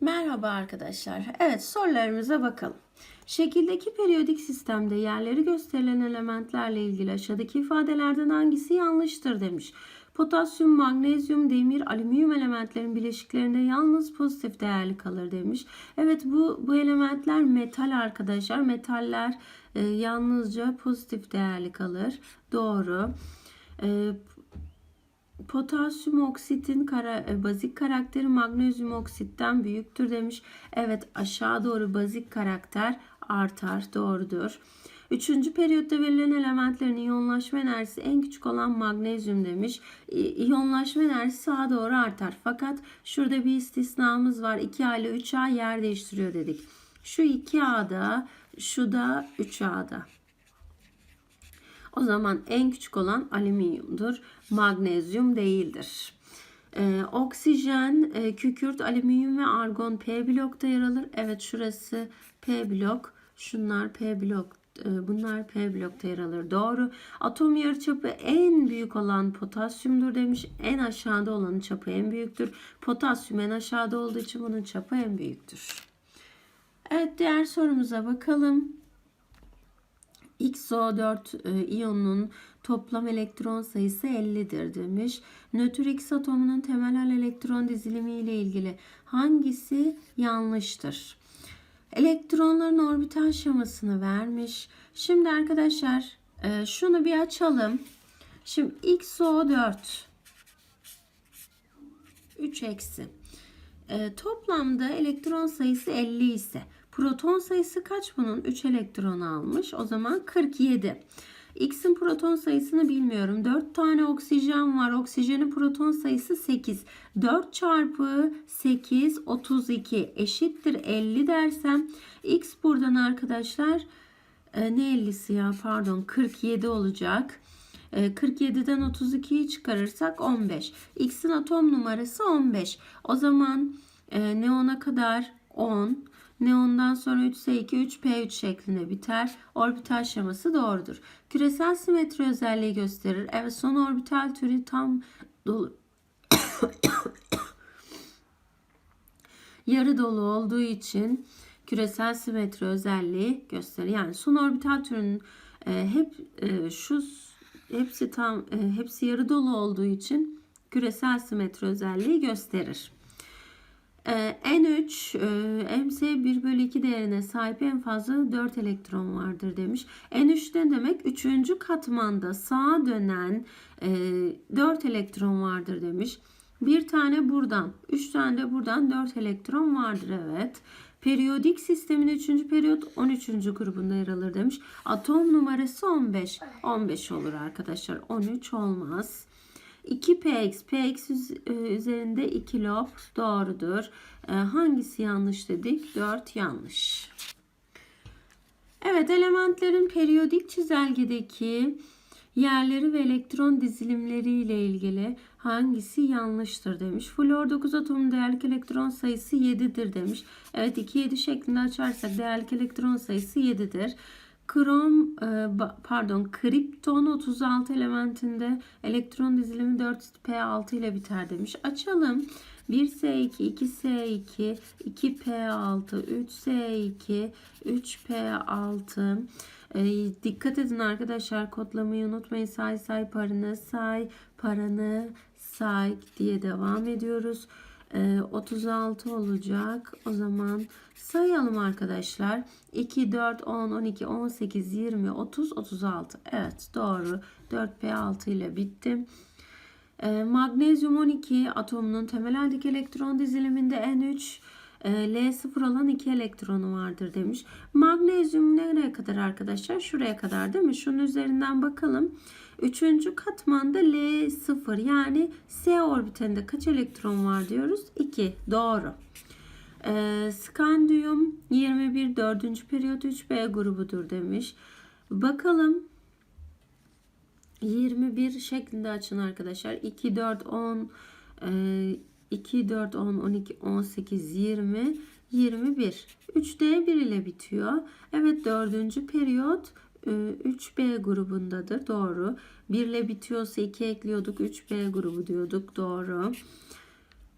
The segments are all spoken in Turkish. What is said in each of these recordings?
Merhaba arkadaşlar. Evet sorularımıza bakalım. Şekildeki periyodik sistemde yerleri gösterilen elementlerle ilgili aşağıdaki ifadelerden hangisi yanlıştır demiş. Potasyum, magnezyum, demir, alüminyum elementlerin bileşiklerinde yalnız pozitif değerli kalır demiş. Evet bu bu elementler metal arkadaşlar. Metaller e, yalnızca pozitif değerli kalır. Doğru. E, Potasyum oksitin kara, e, bazik karakteri magnezyum oksitten büyüktür demiş. Evet aşağı doğru bazik karakter artar. Doğrudur. Üçüncü periyotta verilen elementlerin iyonlaşma enerjisi en küçük olan magnezyum demiş. İyonlaşma enerjisi sağa doğru artar. Fakat şurada bir istisnamız var. 2A ile 3A yer değiştiriyor dedik. Şu 2A'da, şu da 3A'da. O zaman en küçük olan alüminyumdur. Magnezyum değildir. Ee, oksijen, e, kükürt, alüminyum ve argon P blokta yer alır. Evet şurası P blok. Şunlar P blok. e, Bunlar P blokta yer alır. Doğru. Atom yarıçapı en büyük olan potasyumdur demiş. En aşağıda olanın çapı en büyüktür. Potasyum en aşağıda olduğu için bunun çapı en büyüktür. Evet diğer sorumuza bakalım. XO4 e, iyonunun toplam elektron sayısı 50'dir demiş. Nötr X atomunun temel hal elektron dizilimi ile ilgili hangisi yanlıştır? Elektronların orbital şemasını vermiş. Şimdi arkadaşlar e, şunu bir açalım. Şimdi XO4 3 eksi. E, toplamda elektron sayısı 50 ise proton sayısı kaç bunun? 3 elektron almış. O zaman 47. X'in proton sayısını bilmiyorum. 4 tane oksijen var. Oksijenin proton sayısı 8. 4 çarpı 8 32 eşittir 50 dersem X buradan arkadaşlar e, ne 50'si ya pardon 47 olacak. E, 47'den 32'yi çıkarırsak 15. X'in atom numarası 15. O zaman e, neona kadar 10. Neondan sonra 3S2, 3P3 şeklinde biter. Orbital şeması doğrudur. Küresel simetri özelliği gösterir. Evet son orbital türü tam dolu. yarı dolu olduğu için küresel simetri özelliği gösterir. Yani son orbital türünün e, hep e, şu hepsi tam e, hepsi yarı dolu olduğu için küresel simetri özelliği gösterir. Ee, N3 e, MC 1 bölü 2 değerine sahip en fazla 4 elektron vardır demiş. N3 ne demek? Üçüncü katmanda sağa dönen e, 4 elektron vardır demiş. Bir tane buradan, 3 tane de buradan 4 elektron vardır evet. Periyodik sistemin 3. periyot 13. grubunda yer alır demiş. Atom numarası 15. 15 olur arkadaşlar. 13 olmaz. 2px, px e, üzerinde 2 lob doğrudur. E, hangisi yanlış dedik? 4 yanlış. Evet, elementlerin periyodik çizelgedeki yerleri ve elektron dizilimleri ile ilgili hangisi yanlıştır demiş. Flor 9 atomun değerlik elektron sayısı 7'dir demiş. Evet 2 7 şeklinde açarsak değerlik elektron sayısı 7'dir. Krom e, pardon kripton 36 elementinde elektron dizilimi 4p6 ile biter demiş. Açalım. 1s2, 2s2, 2p6, 3s2, 3p6. E, dikkat edin arkadaşlar kodlamayı unutmayın. Say say paranı, say paranı, say diye devam ediyoruz. E, 36 olacak. O zaman sayalım arkadaşlar. 2, 4, 10, 12, 18, 20, 30, 36. Evet doğru. 4p6 ile bitti. E, magnezyum 12 atomunun temel haldeki elektron diziliminde N3 e, L0 olan 2 elektronu vardır demiş. Magnezyum nereye kadar arkadaşlar? Şuraya kadar değil mi? Şunun üzerinden bakalım. Üçüncü katmanda L0 yani S orbitinde kaç elektron var diyoruz? 2. Doğru. E, skandiyum 21 4. periyot 3B grubudur demiş. Bakalım 21 şeklinde açın arkadaşlar. 2, 4, 10, e, 2, 4, 10, 12, 18, 20, 21. 3D 1 ile bitiyor. Evet dördüncü periyot 3B grubundadır. Doğru. 1 ile bitiyorsa 2 ekliyorduk. 3B grubu diyorduk. Doğru.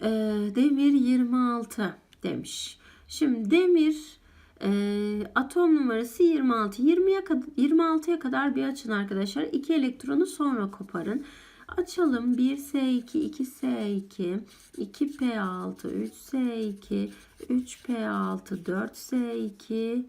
E, demir 26. demiş. Şimdi demir e, atom numarası 26. 20'ye kadar 26'ya kadar bir açın arkadaşlar. 2 elektronu sonra koparın. Açalım. 1S2, 2S2, 2P6, 3S2, 3P6, 4S2,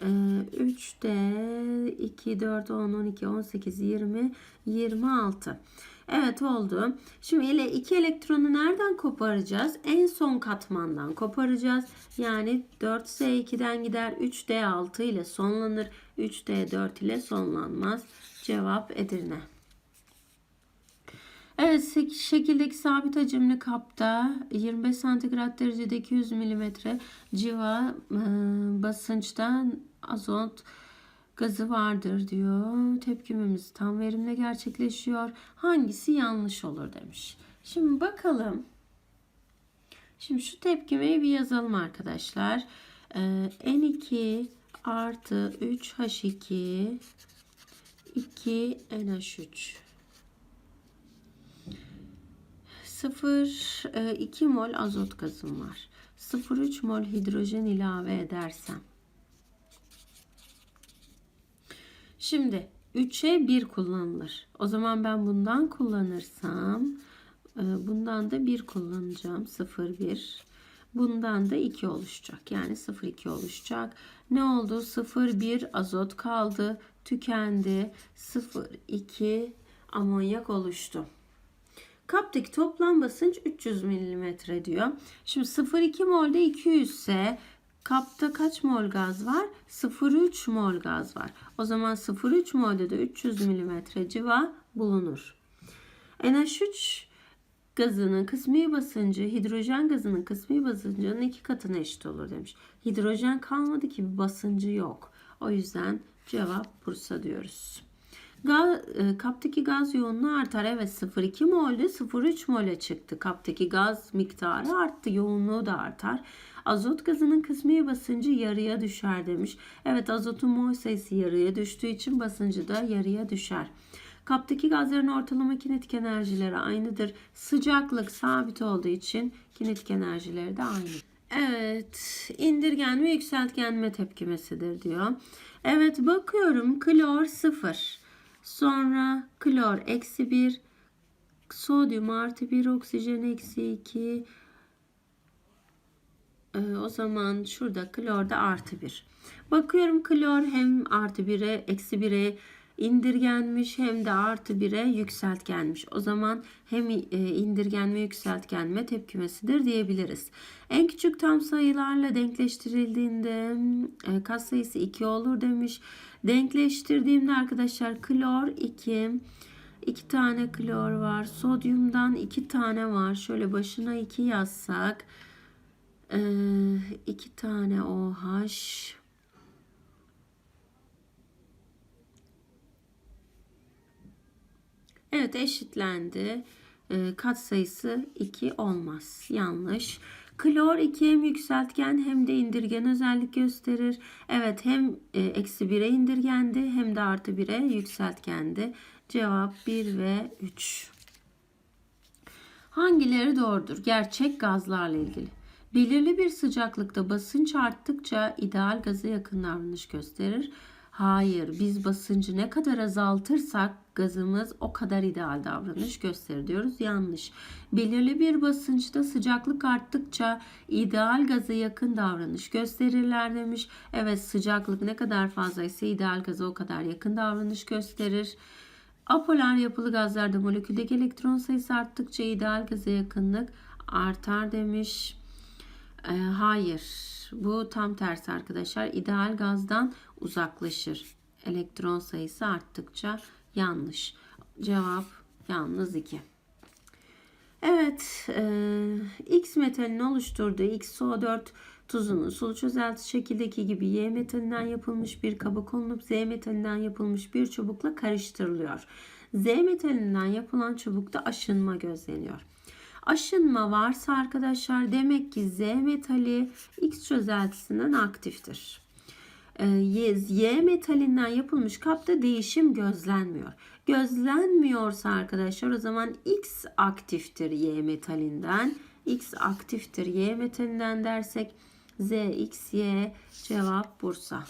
3 de 2, 4, 10, 12, 18, 20, 26. Evet oldu. Şimdi ile iki elektronu nereden koparacağız? En son katmandan koparacağız. Yani 4S2'den gider 3D6 ile sonlanır. 3D4 ile sonlanmaz. Cevap Edirne. Evet şekildeki sabit hacimli kapta 25 santigrat derecede 200 milimetre civa e, azot gazı vardır diyor. Tepkimimiz tam verimle gerçekleşiyor. Hangisi yanlış olur demiş. Şimdi bakalım. Şimdi şu tepkimeyi bir yazalım arkadaşlar. Ee, N2 artı 3H2 2 NH3 0 2 mol azot gazım var. 0,3 mol hidrojen ilave edersem Şimdi 3'e 1 kullanılır. O zaman ben bundan kullanırsam e, bundan da 1 kullanacağım. 0,1. Bundan da 2 oluşacak. Yani 0,2 oluşacak. Ne oldu? 0,1 azot kaldı. Tükendi. 0,2 amonyak oluştu. Kaptaki toplam basınç 300 mm diyor. Şimdi 0,2 molde 200 ise Kapta kaç mol gaz var? 0,3 mol gaz var. O zaman 0,3 molde de 300 mm civa bulunur. NH3 gazının kısmi basıncı hidrojen gazının kısmi basıncının iki katına eşit olur demiş. Hidrojen kalmadı ki bir basıncı yok. O yüzden cevap Bursa diyoruz. Gaz, e, kaptaki gaz yoğunluğu artar. Evet 0,2 molde 0,3 mole çıktı. Kaptaki gaz miktarı arttı. Yoğunluğu da artar. Azot gazının kısmi basıncı yarıya düşer demiş. Evet azotun mol sayısı yarıya düştüğü için basıncı da yarıya düşer. Kaptaki gazların ortalama kinetik enerjileri aynıdır. Sıcaklık sabit olduğu için kinetik enerjileri de aynı. Evet, indirgenme yükseltgenme tepkimesidir diyor. Evet bakıyorum klor 0. Sonra klor eksi 1, sodyum artı 1, oksijen eksi 2, ee, o zaman şurada klorda artı 1. Bakıyorum klor hem artı 1'e eksi 1'e indirgenmiş hem de artı 1'e yükseltgenmiş. O zaman hem e, indirgenme yükseltgenme tepkimesidir diyebiliriz. En küçük tam sayılarla denkleştirildiğinde e, kat sayısı 2 olur demiş. Denkleştirdiğimde arkadaşlar klor 2 2 tane klor var. Sodyumdan 2 tane var. Şöyle başına 2 yazsak ee, iki tane OH. Evet eşitlendi. Ee, kat sayısı 2 olmaz. Yanlış. Klor 2 hem yükseltgen hem de indirgen özellik gösterir. Evet hem e, eksi 1'e indirgendi hem de artı 1'e yükseltgendi. Cevap 1 ve 3. Hangileri doğrudur? Gerçek gazlarla ilgili. Belirli bir sıcaklıkta basınç arttıkça ideal gaza yakın davranış gösterir. Hayır, biz basıncı ne kadar azaltırsak gazımız o kadar ideal davranış gösterir diyoruz. Yanlış. Belirli bir basınçta sıcaklık arttıkça ideal gaza yakın davranış gösterirler demiş. Evet sıcaklık ne kadar fazlaysa ideal gaza o kadar yakın davranış gösterir. Apolar yapılı gazlarda moleküldeki elektron sayısı arttıkça ideal gaza yakınlık artar demiş. E, hayır. Bu tam tersi arkadaşlar. İdeal gazdan uzaklaşır. Elektron sayısı arttıkça yanlış. Cevap yalnız 2. Evet, e, X metalinin oluşturduğu XO4 tuzunun sulu çözelti şekildeki gibi Y metalinden yapılmış bir kaba konulup Z metalinden yapılmış bir çubukla karıştırılıyor. Z metalinden yapılan çubukta aşınma gözleniyor aşınma varsa arkadaşlar demek ki Z metali X çözeltisinden aktiftir. Ee, y, metalinden yapılmış kapta değişim gözlenmiyor. Gözlenmiyorsa arkadaşlar o zaman X aktiftir Y metalinden. X aktiftir. Y metalinden dersek Z, X, Y cevap Bursa.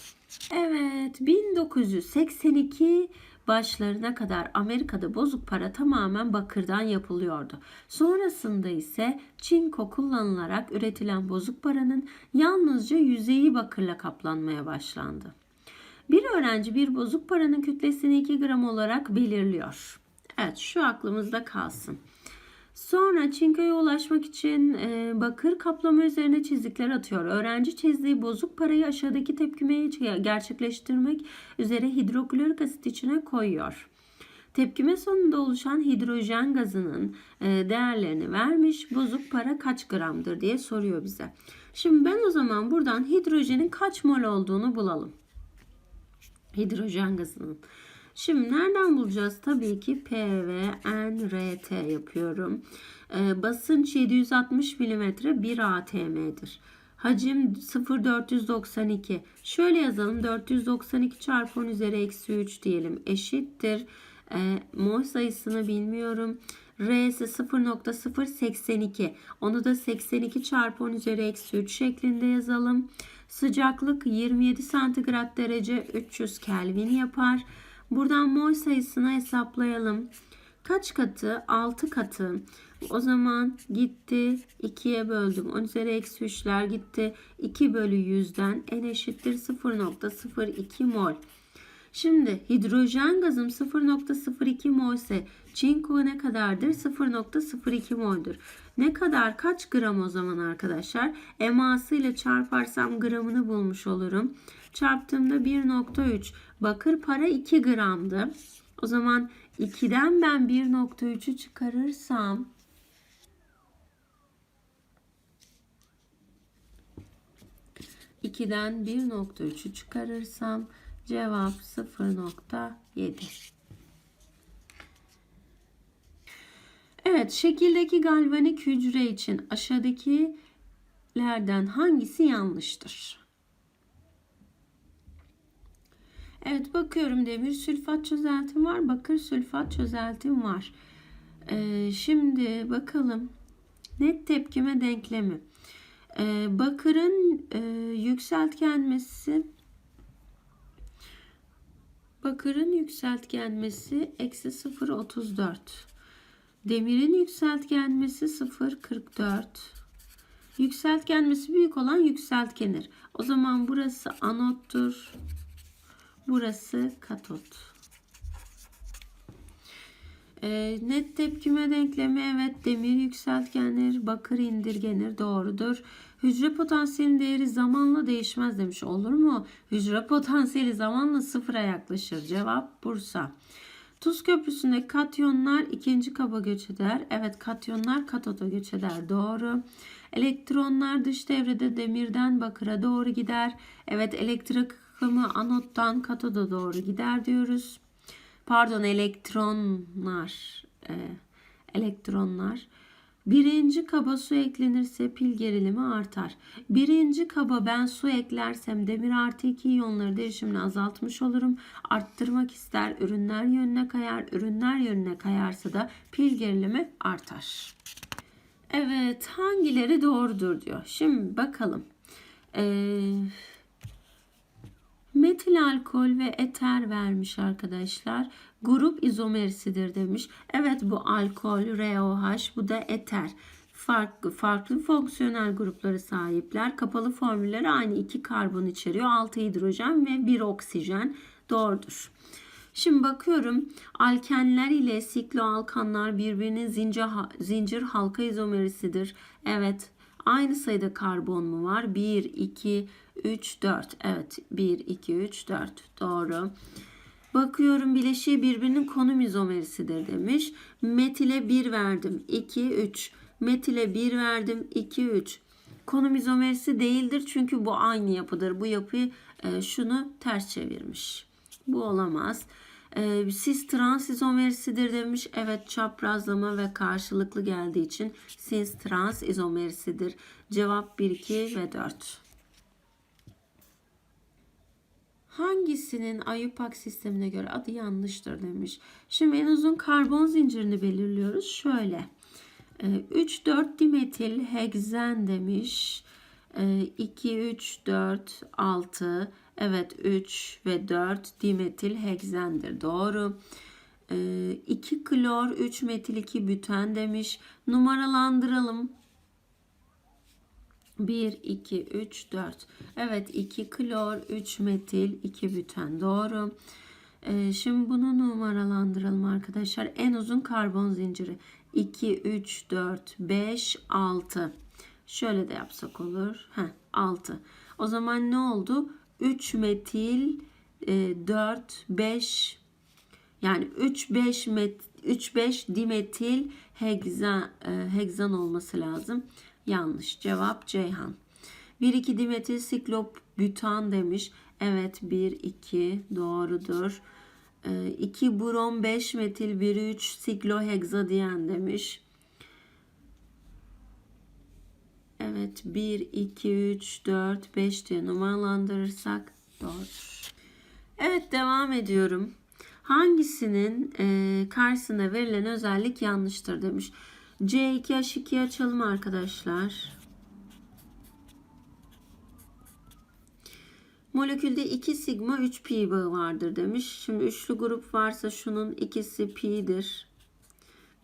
Evet 1982 başlarına kadar Amerika'da bozuk para tamamen bakırdan yapılıyordu. Sonrasında ise çinko kullanılarak üretilen bozuk paranın yalnızca yüzeyi bakırla kaplanmaya başlandı. Bir öğrenci bir bozuk paranın kütlesini 2 gram olarak belirliyor. Evet şu aklımızda kalsın. Sonra çinkoya ulaşmak için e, bakır kaplama üzerine çizikler atıyor. Öğrenci çizdiği bozuk parayı aşağıdaki tepkimeyi gerçekleştirmek üzere hidroklorik asit içine koyuyor. Tepkime sonunda oluşan hidrojen gazının e, değerlerini vermiş. Bozuk para kaç gramdır diye soruyor bize. Şimdi ben o zaman buradan hidrojenin kaç mol olduğunu bulalım. Hidrojen gazının. Şimdi nereden bulacağız? Tabii ki PVNRT yapıyorum. Ee, basınç 760 mm 1 atm'dir. Hacim 0,492. Şöyle yazalım. 492 çarpı 10 üzeri eksi 3 diyelim. Eşittir. E, mol sayısını bilmiyorum. R ise 0.082. Onu da 82 çarpı 10 üzeri eksi 3 şeklinde yazalım. Sıcaklık 27 santigrat derece 300 Kelvin yapar. Buradan mol sayısını hesaplayalım. Kaç katı? 6 katı. O zaman gitti 2'ye böldüm. 10 üzeri eksi 3'ler gitti. 2 bölü 100'den n eşittir 0.02 mol. Şimdi hidrojen gazım 0.02 mol ise çinko ne kadardır? 0.02 mol'dur. Ne kadar kaç gram o zaman arkadaşlar? Eması ile çarparsam gramını bulmuş olurum. Çarptığımda 1.3. Bakır para 2 gramdı. O zaman 2'den ben 1.3'ü çıkarırsam İkiden 1.3'ü çıkarırsam cevap 0.7. Evet, şekildeki galvanik hücre için aşağıdakilerden hangisi yanlıştır? Evet bakıyorum demir sülfat çözeltim var. Bakır sülfat çözeltim var. Ee, şimdi bakalım. Net tepkime denklemi. Ee, bakırın e, yükseltgenmesi bakırın yükseltgenmesi eksi 0.34 demirin yükseltgenmesi 0.44 yükseltgenmesi büyük olan yükseltgenir. O zaman burası anottur. Burası katot. E, net tepkime denklemi evet demir yükseltgenir, bakır indirgenir doğrudur. Hücre potansiyelinin değeri zamanla değişmez demiş. Olur mu? Hücre potansiyeli zamanla sıfıra yaklaşır. Cevap Bursa. Tuz köprüsünde katyonlar ikinci kaba göç eder. Evet katyonlar katota göç eder. Doğru. Elektronlar dış devrede demirden bakıra doğru gider. Evet elektrik akımı anottan katoda doğru gider diyoruz. Pardon elektronlar. E, elektronlar. Birinci kaba su eklenirse pil gerilimi artar. Birinci kaba ben su eklersem demir artı 2 iyonları değişimini azaltmış olurum. Arttırmak ister ürünler yönüne kayar. Ürünler yönüne kayarsa da pil gerilimi artar. Evet hangileri doğrudur diyor. Şimdi bakalım. Eee Metil alkol ve eter vermiş arkadaşlar. Grup izomerisidir demiş. Evet bu alkol, ROH, bu da eter. Farklı, farklı fonksiyonel grupları sahipler. Kapalı formülleri aynı iki karbon içeriyor. 6 hidrojen ve 1 oksijen. Doğrudur. Şimdi bakıyorum alkenler ile sikloalkanlar birbirinin zincir, zincir halka izomerisidir. Evet aynı sayıda karbon mu var? 1, 2, 3, 4. Evet 1, 2, 3, 4. Doğru. Bakıyorum bileşiği birbirinin konum izomerisidir demiş. Metile 1 verdim. 2, 3. Metile 1 verdim. 2, 3. Konum izomerisi değildir çünkü bu aynı yapıdır. Bu yapıyı e, şunu ters çevirmiş. Bu olamaz. E, trans izomerisidir demiş. Evet çaprazlama ve karşılıklı geldiği için cis trans izomerisidir. Cevap 1, 2 ve 4. Hangisinin Ayupak sistemine göre adı yanlıştır demiş. Şimdi en uzun karbon zincirini belirliyoruz. Şöyle. 3 4 dimetil hegzen demiş. 2 3 4 6 Evet 3 ve 4 dimetil hegzendir. Doğru. 2 klor 3 metil 2 büten demiş. Numaralandıralım. 1, 2, 3, 4. Evet 2 klor, 3 metil, 2 büten. Doğru. Ee, şimdi bunu numaralandıralım arkadaşlar. En uzun karbon zinciri. 2, 3, 4, 5, 6. Şöyle de yapsak olur. Heh, 6. O zaman ne oldu? 3 metil, 4, 5 yani 3 5 met 3 5 dimetil hegzan e, hegzan olması lazım. Yanlış. Cevap Ceyhan. 1 2 dimetil siklopütan demiş. Evet 1 2 doğrudur. 2 brom 5 metil 1 3 siklohegzadiyen demiş. Evet 1 2 3 4 5 diye numaralandırırsak doğrudur. Evet devam ediyorum. Hangisinin e, karşısına verilen özellik yanlıştır demiş. C2H2'yi açalım arkadaşlar. Molekülde 2 sigma 3 pi bağı vardır demiş. Şimdi üçlü grup varsa şunun ikisi pi'dir.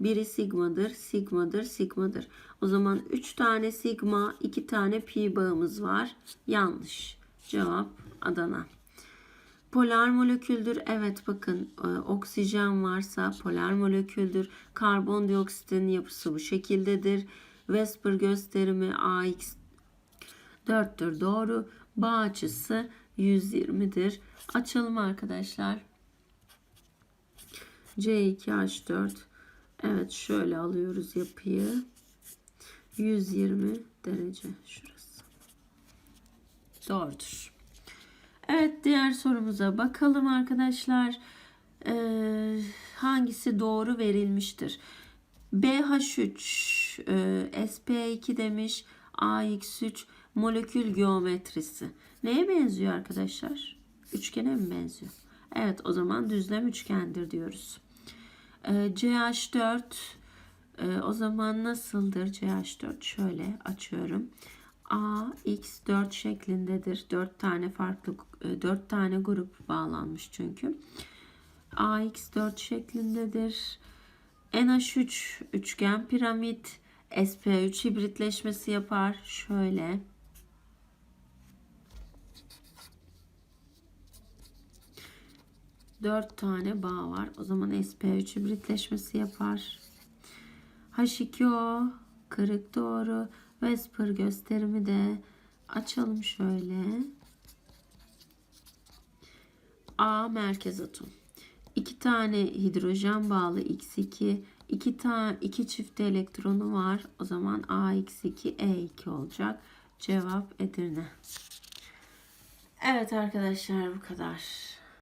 Biri sigmadır, sigmadır, sigmadır. O zaman 3 tane sigma, 2 tane pi bağımız var. Yanlış. Cevap Adana. Polar moleküldür. Evet bakın e, oksijen varsa polar moleküldür. Karbondioksitin yapısı bu şekildedir. Vesper gösterimi AX 4'tür. Doğru. Bağ açısı 120'dir. Açalım arkadaşlar. C2H4. Evet şöyle alıyoruz yapıyı. 120 derece şurası. Doğrudur. Evet diğer sorumuza bakalım arkadaşlar. Ee, hangisi doğru verilmiştir? BH3 e, SP2 demiş. AX3 molekül geometrisi. Neye benziyor arkadaşlar? Üçgene mi benziyor? Evet o zaman düzlem üçgendir diyoruz. Ee, CH4 e, o zaman nasıldır CH4? Şöyle açıyorum. AX4 şeklindedir. 4 tane farklı 4 e, tane grup bağlanmış çünkü. AX4 şeklindedir. NH3 üçgen piramit SP3 hibritleşmesi yapar. Şöyle. Dört tane bağ var. O zaman SP3 hibritleşmesi yapar. H2O kırık doğru. Vesper gösterimi de açalım şöyle. A merkez atom. İki tane hidrojen bağlı X2, iki tane iki çift elektronu var. O zaman AX2 E2 olacak. Cevap Edirne. Evet arkadaşlar bu kadar.